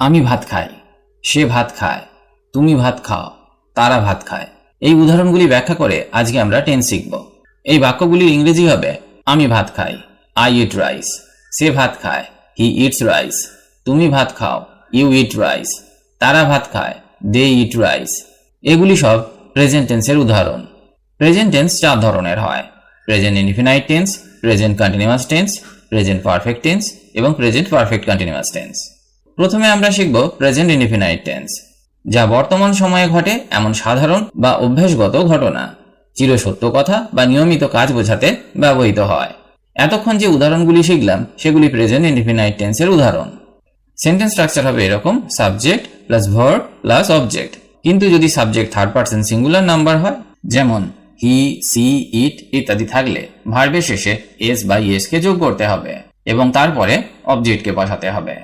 আমি ভাত খাই, সে ভাত খায়, তুমি ভাত খাও, তারা ভাত খায়। এই উদাহরণগুলি ব্যাখ্যা করে আজকে আমরা টেন্স শিখব। এই বাক্যগুলির ইংরেজি হবে, আমি ভাত খাই আই ইট রাইস সে ভাত খায় হি ইটস রাইস তুমি ভাত খাও ইউ ইট রাইস তারা ভাত খায় দে ইট রাইস এগুলি সব প্রেজেন্ট টেন্সের উদাহরণ। প্রেজেন্ট টেন্স চার ধরনের হয়। Present infinite tense present continuous tense present perfect tense এবং প্রেজেন্ট পারফেক্ট কন্টিনিউয়াস টেন্স প্রথমে আমরা শিখব প্রেজেন্ট ইনফিনাইট টেন্স যা বর্তমান সময়ে ঘটে এমন সাধারণ বা অভ্যাসগত ঘটনা চিরসত্য কথা বা নিয়মিত কাজ বোঝাতে ব্যবহৃত হয়। এতক্ষণ যে উদাহরণগুলি শিখলাম, সেগুলি প্রেজেন্ট ইনফিনাইট টেন্সের উদাহরণ। সেন্টেন্স স্ট্রাকচার হবে এরকম subject plus verb plus object কিন্তু যদি subject third person singular number হয়, যেমন হি সি ইট ইত্যাদি থাকলে ভার্বের শেষে এস বা ইএস কে যোগ করতে হবে এবং তারপরে অবজেক্টকে বসাতে হবে।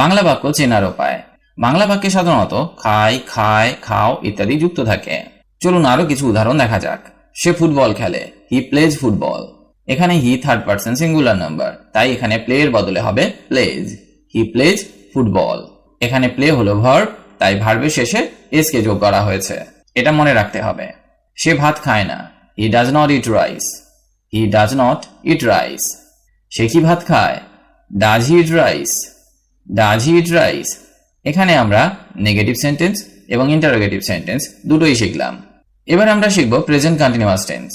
বাংলা বাক্য চেনার উপায়। বাংলা বাক্যে সাধারণত খাই, খায়, খাও ইত্যাদি যুক্ত থাকে। চলুন আরও কিছু উদাহরণ দেখা যাক। সে ফুটবল খেলে হি প্লেজ ফুটবল এখানে he third person singular number তাই এখানে প্লে এর বদলে হবে প্লেজ হি প্লেজ ফুটবল এখানে প্লে হলো ভার্ব তাই ভার্বের শেষে এস কে যোগ করা হয়েছে। এটা মনে রাখতে হবে। সে ভাত খায় না। He does not eat rice he does not eat rice সে কি ভাত খায়? Does he eat rice does he rice এখানে আমরা নেগেটিভ সেন্টেন্স এবং ইন্টারোগেটিভ সেন্টেন্স দুটোই শিখলাম। এবার আমরা শিখব প্রেজেন্ট কন্টিনিউয়াস টেন্স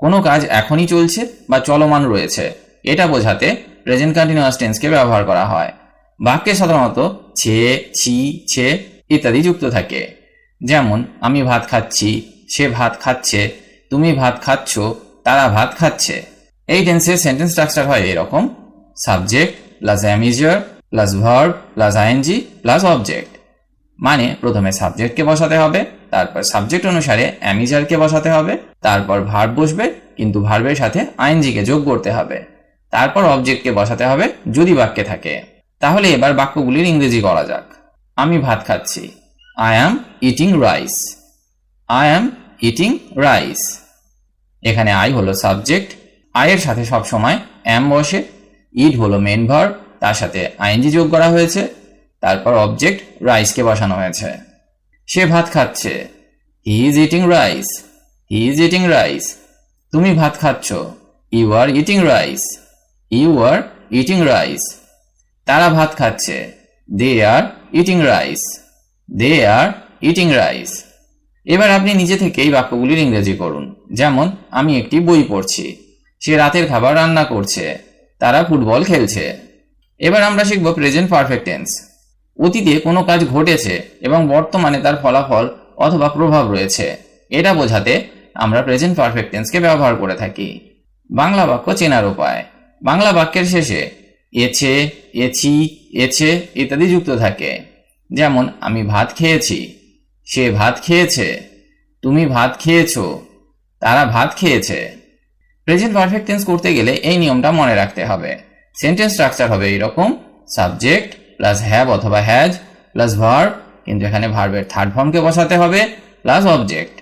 কোনো কাজ এখনই চলছে বা চলমান রয়েছে, এটা বোঝাতে প্রেজেন্ট কন্টিনিউয়াস টেন্সকে ব্যবহার করা হয়। বাক্যে সাধারণত ছে, ছি, ছে ইত্যাদি যুক্ত থাকে। যেমন, আমি ভাত খাচ্ছি, সে ভাত খাচ্ছে, তুমি ভাত খাচ্ছ, তারা ভাত খাচ্ছে। এই টেন্সের সেন্টেন্স স্ট্রাকচার হয় এরকম। Subject plus am is are plus verb plus I N G plus object মানে প্রথমে সাবজেক্টকে বসাতে হবে, তারপর সাবজেক্ট অনুসারে অ্যামিজারকে বসাতে হবে, তারপর ভার্ব বসবে, কিন্তু ভার্বের সাথে আইএনজি কে যোগ করতে হবে। তারপর অবজেক্টকে বসাতে হবে যদি বাক্যে থাকে। তাহলে এবার বাক্যগুলির ইংরেজি করা যাক। আমি ভাত খাচ্ছি। I am eating rice I am eating rice এখানে আই হলো সাবজেক্ট আয়ের সাথে সব সময় অ্যাম বসে ইট হলো মেন ভার্ব তার সাথে আইএনজি যোগ করা হয়েছে, তারপর অবজেক্ট রাইসকে বসানো হয়েছে। সে ভাত খাচ্ছে। He is eating rice he is eating rice তুমি ভাত খাচ্ছ। You are eating rice you are eating rice তারা ভাত খাচ্ছে। They are eating rice they are eating rice এবার আপনি নিজে থেকেই বাক্যগুলির ইংরেজি করুন। যেমন, আমি একটি বই পড়ছি। সে রাতের খাবার রান্না করছে। তারা ফুটবল খেলছে। এবার আমরা শিখব প্রেজেন্ট পারফেক্ট টেন্স অতীতে কোনো কাজ ঘটেছে এবং বর্তমানে তার ফলাফল অথবা প্রভাব রয়েছে। এটা বোঝাতে আমরা প্রেজেন্ট পারফেক্ট টেন্সকে ব্যবহার করে থাকি। বাংলা বাক্য চেনার উপায়। বাংলা বাক্যের শেষে এছে, এছি, এছে ইত্যাদি যুক্ত থাকে। যেমন, আমি ভাত খেয়েছি, সে ভাত খেয়েছে, তুমি ভাত খেয়েছো, তারা ভাত খেয়েছে। প্রেজেন্ট পারফেক্ট টেন্স করতে গেলে এই নিয়মটা মনে রাখতে হবে। সেন্টেন্স স্ট্রাকচার হবে এইরকম সাবজেক্ট প্লাস হ্যাভ অথবা হ্যাজ প্লাস ভার্ব কিন্তু এখানে ভার্বের থার্ড ফর্মকে বসাতে হবে প্লাস অবজেক্ট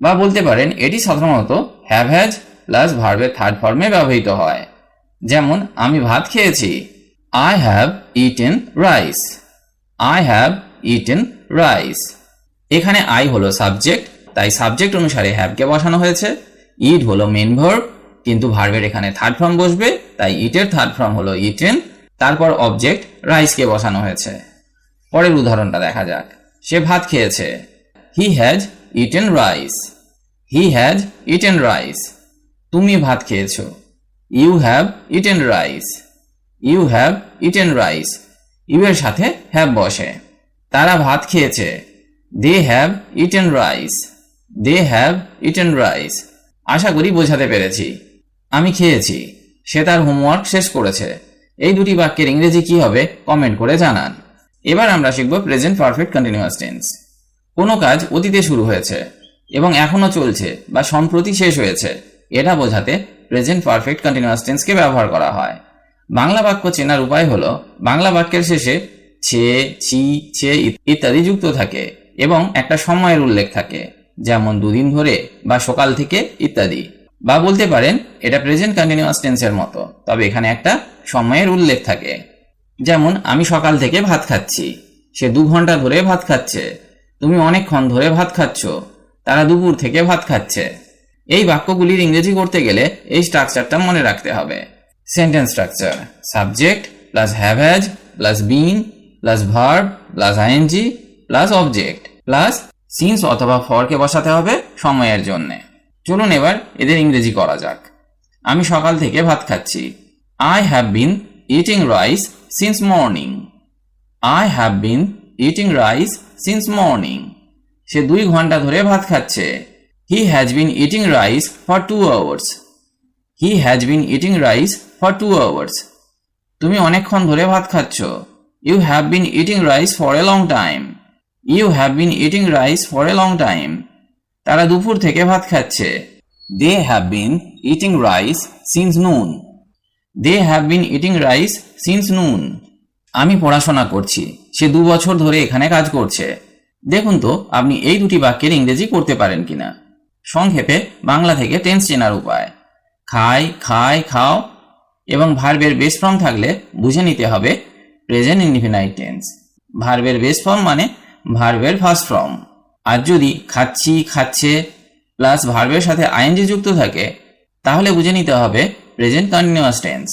বা বলতে পারেন, এটি সাধারণত হ্যাভ হ্যাজ প্লাস ভার্বের থার্ড ফর্মে ব্যবহৃত হয়। যেমন, আমি ভাত খেয়েছি। I have eaten rice I have eaten rice এখানে আই হলো সাবজেক্ট তাই সাবজেক্ট অনুসারে হ্যাভকে বসানো হয়েছে। ইট হলো মেন ভার্ব কিন্তু ভার্বের এখানে থার্ড ফর্ম বসবে, তাই ইটের থার্ড ফর্ম হলো ইটেন তারপর অবজেক্ট রাইসকে বসানো হয়েছে। পরের উদাহরণটা দেখা যাক। সে ভাত খেয়েছে। He has eaten rice he has eaten rice তুমি ভাত খেয়েছো। You have eaten rice you have eaten rice you এর সাথে হ্যাভ বসে। তারা ভাত খেয়েছে। They have eaten rice they have eaten rice আশা করি বোঝাতে পেরেছি। আমি খেয়েছি। সে তার হোমওয়ার্ক শেষ করেছে। এই দুটি বাক্যের ইংরেজি কি হবে কমেন্ট করে জানান। এবার আমরা শিখব প্রেজেন্ট পারফেক্ট কন্টিনিউয়াস টেন্স কোনো কাজ অতীতে শুরু হয়েছে এবং এখনও চলছে বা সম্প্রতি শেষ হয়েছে। এটা বোঝাতে প্রেজেন্ট পারফেক্ট কন্টিনিউয়াস টেন্সকে ব্যবহার করা হয়। বাংলা বাক্য চেনার উপায় হলো, বাংলা বাক্যের শেষে ছে, ছি, ছে ইত্যাদি যুক্ত থাকে এবং একটা সময়ের উল্লেখ থাকে, যেমন দুদিন ধরে বা সকাল থেকে ইত্যাদি। বা বলতে পারেন, এটা প্রেজেন্ট কন্টিনিউয়াস টেন্সের মতো, তবে এখানে একটা সময়ের উল্লেখ থাকে। যেমন, আমি সকাল থেকে ভাত খাচ্ছি, সে দু ঘণ্টা ধরে ভাত খাচ্ছে, তুমি অনেকক্ষণ ধরে ভাত খাচ্ছ, তারা দুপুর থেকে ভাত খাচ্ছে। এই বাক্যগুলির ইংরেজি করতে গেলে এই স্ট্রাকচারটা মনে রাখতে হবে। Sentence structure subject plus have has plus been plus verb plus I N G plus object plus since অথবা ফরকে বসাতে হবে সময়ের জন্যে। চলুন এবার এদের ইংরেজি করা যাক। আমি সকাল থেকে ভাত খাচ্ছি। I have been eating rice since morning I have been eating rice since morning সে দুই ঘণ্টা ধরে ভাত খাচ্ছে। He has been eating rice for two hours he has been eating rice for two hours তুমি অনেকক্ষণ ধরে ভাত খাচ্ছ। You have been eating rice for a long time you have been eating rice for a long time তারা দুপুর থেকে ভাত খাচ্ছে। They have been eating rice since noon they have been eating rice since noon আমি পড়াশোনা করছি। সে দু বছর ধরে এখানে কাজ করছে। দেখুন তো, আপনি এই দুটি বাক্যের ইংরেজি করতে পারেন কিনা। সংক্ষেপে, বাংলা থেকে টেন্স চেনার উপায়। খাই খাই, খাও এবং ভার্বের বেস ফর্ম থাকলে বুঝে নিতে হবে প্রেজেন্ট ইনডিফিনাইট টেন্স ভার্বের বেস ফর্ম মানে ভার্বের ফার্স্ট ফর্ম আর যদি খাচ্ছি, খাচ্ছে প্লাস ভার্বের সাথে আইএনজি যুক্ত থাকে, তাহলে বুঝে নিতে হবে প্রেজেন্ট কন্টিনিউয়াস টেন্স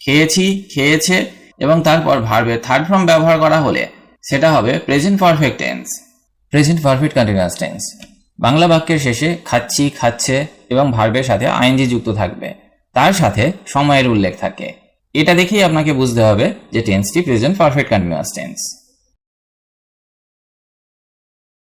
খেয়েছি, খেয়েছে, এবং তারপর ভার্বের থার্ড ফর্ম ব্যবহার করা হলে সেটা হবে present perfect tense present perfect continuous tense Bangla বাক্যের শেষে খাচ্ছি, খাচ্ছে এবং ভার্বের সাথে আইএনজি যুক্ত থাকবে। তার সাথে সময়ের উল্লেখ থাকে। এটা দেখেই আপনাকে বুঝতে হবে যে টেন্সটি প্রেজেন্ট পারফেক্ট কন্টিনিউয়াস টেন্স